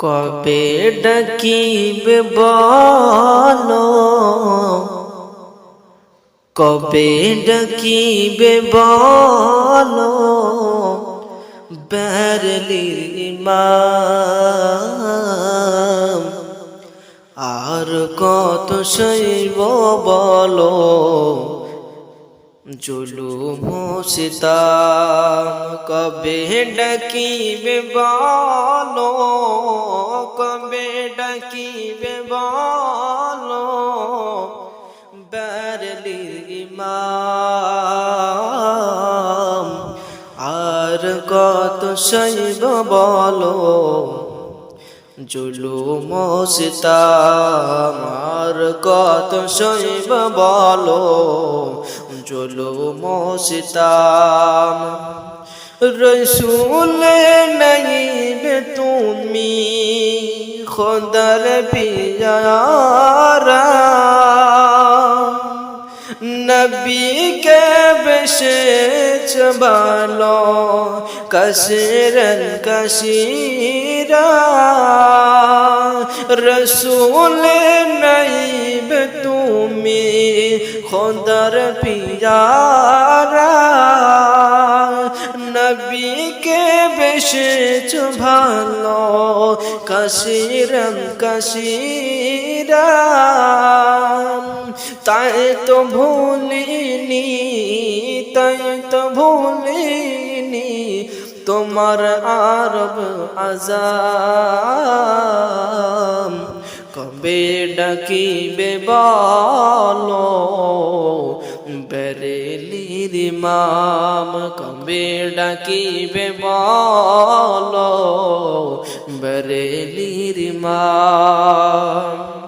কবে ডাকিবে বলো? কবে ডাকিবে বলো? বেরলির ইমাম আর কত শৈব বলো? জুলুম সিতাম কবে ডাকিবে বলো, কবে ডাকিবে বলো বেরলির ইমাম, আর কত শৈব বলো, জুলুম সিতাম আর কত শৈব বলো জুলুম সিতাম রসুল নইবে তুমি, খোদার পিয়ারা। নবীকে বেশেছ ভালো কসরন কসিরা রসুল নইব তুমি খোদার পিয়ারা, নবীকে বেশেছ ভালো কসিরম কসিরা তাই তো ভুলিনি, তাই তো ভুলিনি তোমার আরব আজাম। কবে ডাকিবে বলো বেরেলির মাম কবে ডাকিবে বলো বেরেলির ইমাম